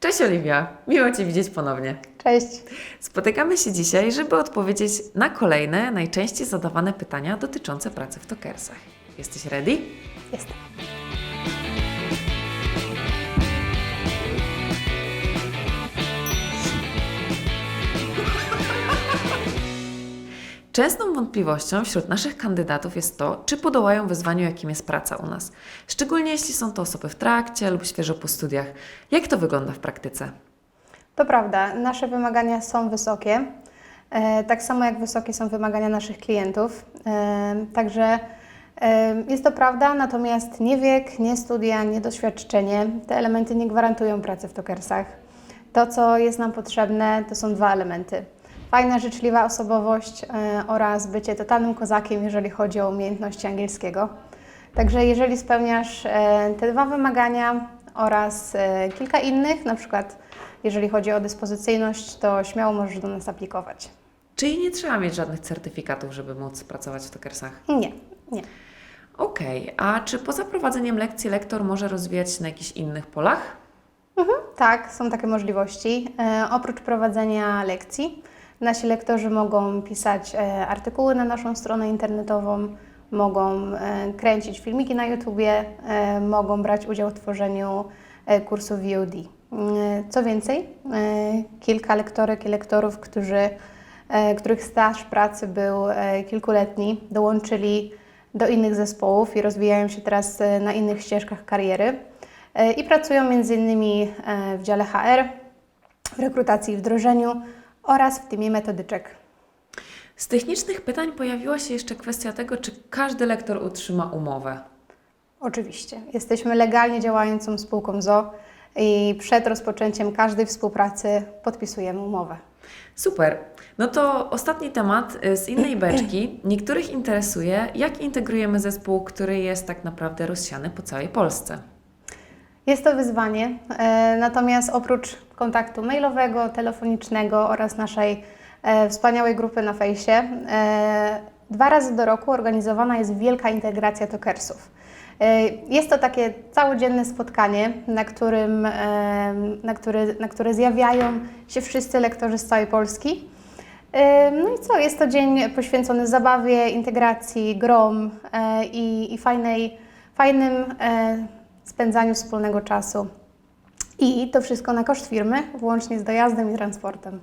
Cześć Oliwia, miło Cię widzieć ponownie. Cześć. Spotykamy się dzisiaj, żeby odpowiedzieć na kolejne, najczęściej zadawane pytania dotyczące pracy w Tokersach. Jesteś ready? Jestem. Częstą wątpliwością wśród naszych kandydatów jest to, czy podołają wyzwaniu, jakim jest praca u nas. Szczególnie jeśli są to osoby w trakcie lub świeżo po studiach. Jak to wygląda w praktyce? To prawda, nasze wymagania są wysokie, e, tak samo jak wysokie są wymagania naszych klientów. E, także e, jest to prawda, natomiast nie wiek, nie studia, nie doświadczenie, te elementy nie gwarantują pracy w Tokersach. To, co jest nam potrzebne, to są dwa elementy. Fajna, życzliwa osobowość e, oraz bycie totalnym kozakiem, jeżeli chodzi o umiejętności angielskiego. Także jeżeli spełniasz e, te dwa wymagania oraz e, kilka innych, na przykład jeżeli chodzi o dyspozycyjność, to śmiało możesz do nas aplikować. Czyli nie trzeba mieć żadnych certyfikatów, żeby móc pracować w Tokersach? Nie, nie. Okej, a czy poza prowadzeniem lekcji lektor może rozwijać się na jakichś innych polach? Tak, są takie możliwości. E, oprócz prowadzenia lekcji, nasi lektorzy mogą pisać e, artykuły na naszą stronę internetową, mogą e, kręcić filmiki na YouTubie, e, mogą brać udział w tworzeniu kursów VOD. Co więcej, kilka lektorek i lektorów, którzy, których staż pracy był kilkuletni, dołączyli do innych zespołów i rozwijają się teraz na innych ścieżkach kariery. I pracują m.in. e, w dziale HR, w rekrutacji i wdrożeniu oraz w teamie metodyczek. Z technicznych pytań pojawiła się jeszcze kwestia tego, czy każdy lektor utrzyma umowę. Oczywiście, jesteśmy legalnie działającą spółką ZO i przed rozpoczęciem każdej współpracy podpisujemy umowę. Super. No to ostatni temat y, z innej beczki. Niektórych interesuje, jak integrujemy zespół, który jest tak naprawdę rozsiany po całej Polsce. Jest to wyzwanie, e, natomiast oprócz kontaktu mailowego, telefonicznego oraz naszej e, wspaniałej grupy na fejsie, e, dwa razy do roku organizowana jest wielka integracja tokersów. Jest to takie całodzienne spotkanie, na, którym, na, który, na które zjawiają się wszyscy lektorzy z całej Polski. No i co? Jest to dzień poświęcony zabawie, integracji, grom i, i fajnej, fajnym spędzaniu wspólnego czasu. I to wszystko na koszt firmy, włącznie z dojazdem i transportem.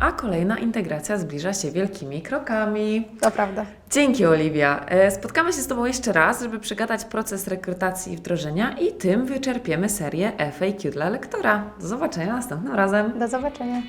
A kolejna integracja zbliża się wielkimi krokami. To prawda. Dzięki, Oliwia. E, Spotkamy się z Tobą jeszcze raz, żeby przegadać proces rekrutacji i wdrożenia i tym wyczerpiemy serię FAQ dla lektora. Do zobaczenia następnym razem. Do zobaczenia.